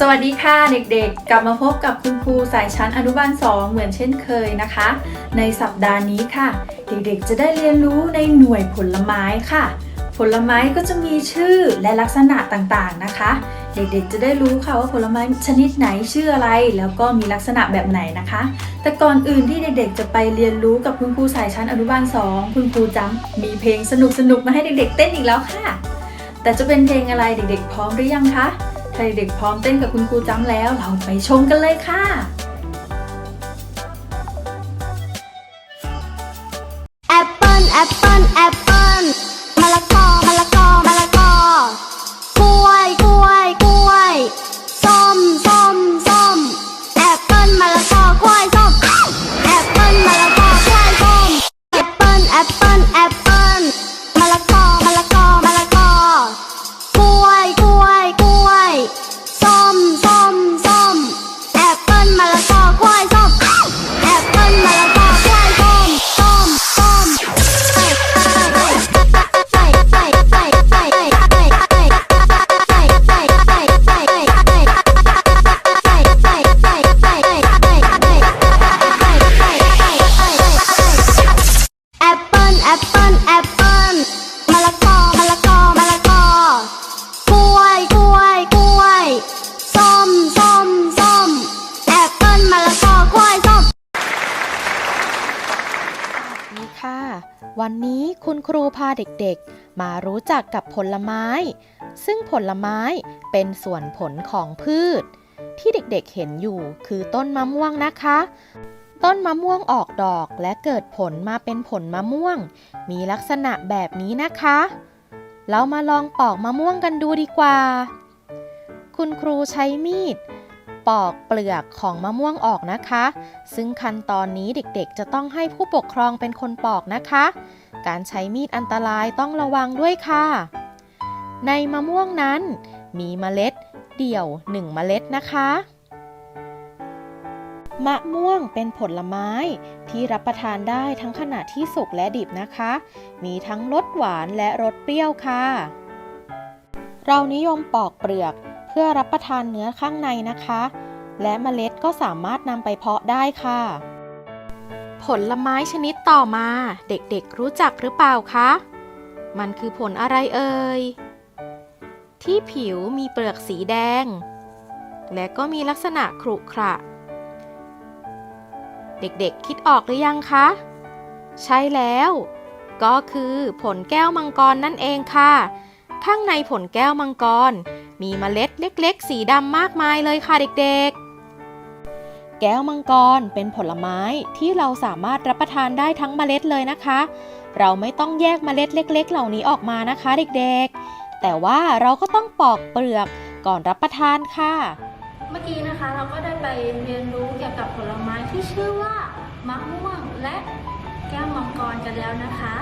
สวัสดีค่ะเด็กๆ กลับมาพบกับคุณครูสายชั้นอนุบาล 2 เหมือนเช่นเคยนะคะ ในสัปดาห์นี้ค่ะ เด็กๆ จะได้เรียนรู้ในหน่วยผลไม้ค่ะ ผลไม้ก็จะมีชื่อและลักษณะต่างๆนะคะ เด็กๆ จะได้รู้ค่ะว่าผลไม้ชนิดไหนชื่ออะไร แล้วก็มีลักษณะแบบไหนนะคะ แต่ก่อนอื่นที่เด็กๆ จะไปเรียนรู้กับคุณครูสายชั้นอนุบาล 2 คุณครูจำมีเพลงสนุกๆมาให้เด็กๆ เต้นอีกแล้วค่ะ แต่จะเป็นเพลงอะไรเด็กๆ พร้อมหรือยังคะ ถ้าเด็กพร้อมเต้นกับคุณครูจ้ำแล้วเราไปชมกันเลยค่ะ ครูพาเด็กๆ มารู้จักกับผลไม้ ซึ่งผลไม้เป็นส่วนผลของพืช ที่เด็กๆเห็นอยู่คือต้นมะม่วงนะคะ ต้นมะม่วงออกดอกและเกิดผลมาเป็นผลมะม่วง มีลักษณะแบบนี้นะคะ เรามาลองปอกมะม่วงกันดูดีกว่า คุณครูใช้มีด ปอกเปลือกของมะม่วงออกนะคะ ซึ่งขั้นตอนนี้เด็กๆ จะต้องให้ผู้ปกครองเป็นคนปอกนะคะ การใช้มีดอันตรายต้องระวังด้วยค่ะ ในมะม่วงนั้น มีเมล็ดเดี่ยว1เมล็ดนะคะ มะม่วงเป็นผลไม้ที่รับประทานได้ทั้งขณะที่สุกและดิบนะคะ มีทั้งรสหวานและรสเปรี้ยวค่ะ เรานิยมปอกเปลือก พื่อรับประทานเนื้อข้างในนะคะ และเมล็ดก็สามารถนำไปเพาะได้ค่ะ ผลไม้ชนิดต่อมา เด็กๆรู้จักหรือเปล่าคะ มันคือผลอะไรเอ่ย ที่ผิวมีเปลือกสีแดง และก็มีลักษณะขรุขระ เด็กๆคิดออกหรือยังคะ ใช่แล้ว ก็คือผลแก้วมังกรนั่นเองค่ะ ข้างในผลแก้วมังกร มีเมล็ดเล็ก ๆ สีดำมากมายเลยค่ะเด็กๆ แก้วมังกรเป็นผลไม้ที่เราสามารถรับประทานได้ทั้งเมล็ดเลยนะคะ เราไม่ต้องแยกเมล็ดเล็ก ๆ เหล่านี้ออกมานะคะเด็กๆ แต่ว่าเราก็ต้องปอกเปลือกก่อนรับประทานค่ะ เมื่อกี้นะคะเราก็ได้ไปเรียนรู้เกี่ยวกับผลไม้ที่ชื่อว่ามะม่วงและ แก้วมังกรกันแล้วนะคะ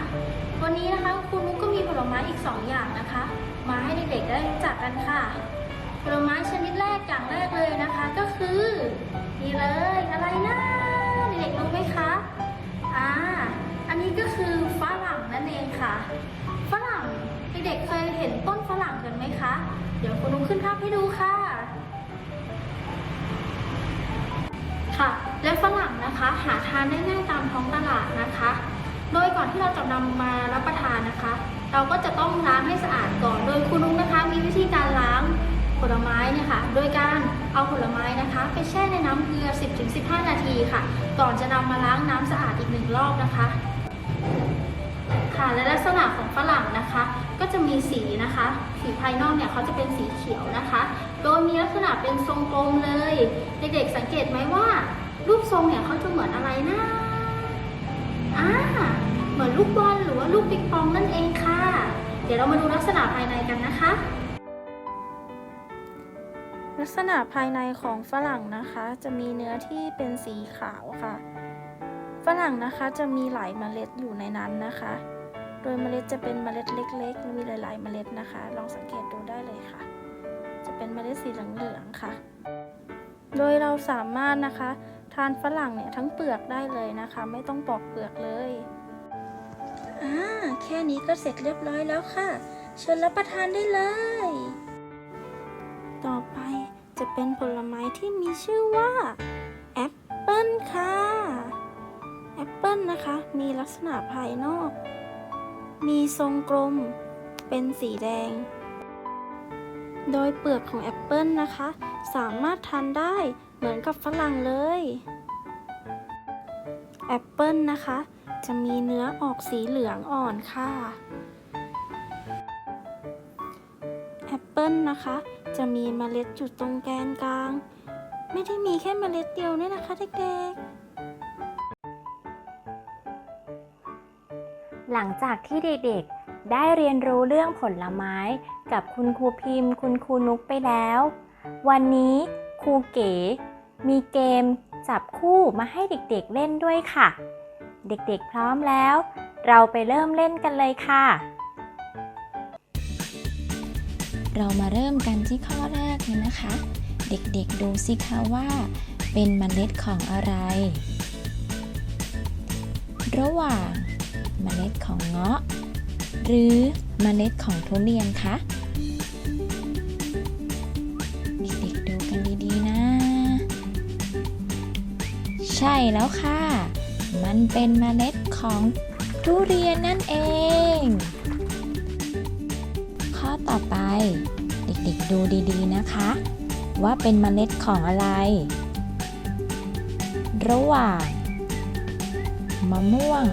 วันนี้นะคะคุณนุกก็มีผลไม้อีก 2 อย่างนะคะ มาให้เด็กๆได้รู้จักกันค่ะ ผลไม้ชนิดแรกอย่างแรกเลยนะคะ ก็คือนี่เลยอะไรนะเด็กๆรู้ไหมคะอ่าอันนี้ก็คือฝรั่งนั่นเองค่ะฝรั่งเด็กๆเคยเห็นต้นฝรั่งกันไหมคะ เดี๋ยวคุณนุกขึ้นภาพให้ดูค่ะ ค่ะ และฝรั่งนะคะหาทานได้ง่ายตามท้องตลาดนะคะ โดยก่อนที่เราจะนำมารับประทานนะคะ เราก็จะต้องล้างให้สะอาดก่อน โดยคุณลุงนะคะ มีวิธีการล้างผลไม้เนี่ยค่ะ โดยการเอาผลไม้นะคะ ไปแช่ในน้ำเกลือ 10-15 นาทีค่ะ ก่อนจะนำมาล้างน้ำสะอาดอีกหนึ่งรอบนะคะ ค่ะ และลักษณะของฝรั่งนะคะ ก็จะมีสีนะคะ สีภายนอกเนี่ยเขาจะเป็นสีเขียวนะคะ โดยมีลักษณะเป็นทรงกลมเลย เด็กๆสังเกตไหมว่า รูปทรงเนี่ยเขาจะเหมือนอะไรนะอ่าเหมือนลูกบอลหรือว่าลูกปิงปองนั่นเองค่ะ เดี๋ยวเรามาดูลักษณะภายในกันนะคะ ลักษณะภายในของฝรั่งนะคะ จะมีเนื้อที่เป็นสีขาวค่ะฝรั่งนะคะจะมีหลายเมล็ดอยู่ในนั้นนะคะ โดยเมล็ดจะเป็นเมล็ดเล็กๆ มีหลาย ๆ เมล็ดนะคะ ลองสังเกตดูได้เลยค่ะ จะเป็นเมล็ดสีเหลืองๆค่ะ โดยเราสามารถนะคะ ทานฝรั่งเนี่ยทั้งเปลือกได้เลยนะคะ ไม่ต้องปอกเปลือกเลยอ่าแค่นี้ก็เสร็จเรียบร้อยแล้วค่ะ เชิญรับประทานได้เลย ต่อไปจะเป็นผลไม้ที่มีชื่อว่าแอปเปิลค่ะ แอปเปิลนะคะ มีลักษณะภายนอก มีทรงกลม เป็นสีแดง โดยเปลือกของแอปเปิลนะคะ สามารถทานได้เหมือนกับฝรั่งเลยแอปเปิลนะคะ จะมีเนื้อออกสีเหลืองอ่อนค่ะแอปเปิลนะคะ จะมีเมล็ดจุดตรงแกนกลาง ไม่ได้มีแค่เมล็ดเดียวเนี่ยนะคะเด็กๆ หลังจากที่เด็กๆ ได้เรียนรู้เรื่องผลไม้กับคุณครูพิมพ์ คุณครูนุกไปแล้ว วันนี้ครูเก๋ มีเกมจับคู่มาให้เด็กๆเล่นด้วยค่ะ เด็กๆพร้อมแล้ว เราไปเริ่มเล่นกันเลยค่ะ เรามาเริ่มกันที่ข้อแรกเลยนะคะ เด็กๆดูสิคะว่า เป็นมเมล็ดของอะไร ระหว่าง เมล็ดของเงาะ หรือเมล็ดของทุเรียนคะเด็กๆดูกันดีๆนะ ใช่แล้วค่ะ มันเป็นเมล็ดของทุเรียนนั่นเอง ข้อต่อไป เด็กๆดูดีๆนะคะ ว่าเป็นเมล็ดของอะไร ระหว่างมะม่วง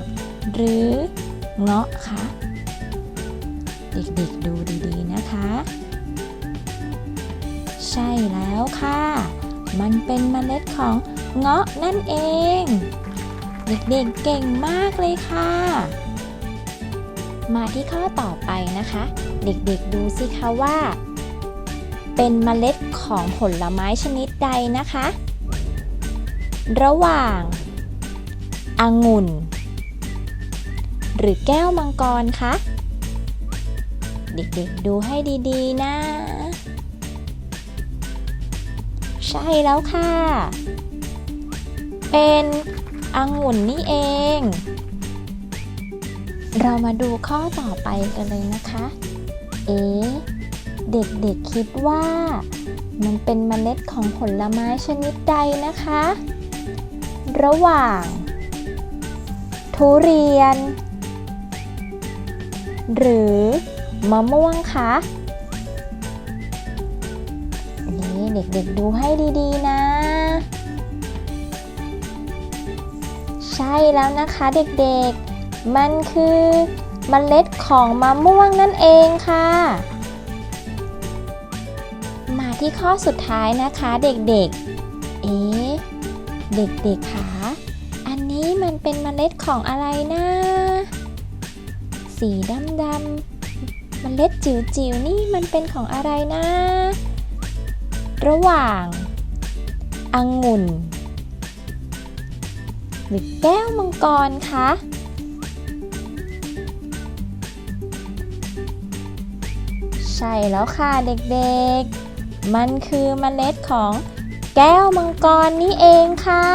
หรือเงาะคะเด็กๆดูดีๆนะคะ ใช่แล้วค่ะ มันเป็นเมล็ดของเงาะนั่นเอง เด็กๆเก่งมากเลยค่ะ มาที่ข้อต่อไปนะคะ เด็กๆดูสิคะว่า เป็นเมล็ดของผลไม้ชนิดใดนะคะ ระหว่างองุ่น หรือแก้วมังกรคะ เด็กๆดูให้ดีๆ นะ ใช่แล้วค่ะ เป็นองุ่นนี่เอง เรามาดูข้อต่อไปกันเลยนะคะ เอ๊เด็กๆคิดว่า มันเป็นเมล็ดของผลไม้ชนิดใดนะคะ ระหว่าง ทุเรียน หรือมะม่วงคะนี่เด็กๆดูให้ดีๆนะ ใช่แล้วนะคะเด็กๆ มันคือเมล็ดของมะม่วงนั่นเองค่ะ มาที่ข้อสุดท้ายนะคะเด็กๆ เอ๊ะเด็กๆคะอันนี้มันเป็นเมล็ดของอะไรนะ สีดำๆเมล็ดจิ๋วๆนี่มันเป็นของอะไรนะ ระหว่างองุ่น หรือแก้วมังกรคะใช่แล้วค่ะเด็กๆ มันคือเมล็ดของแก้วมังกรนี่เองค่ะ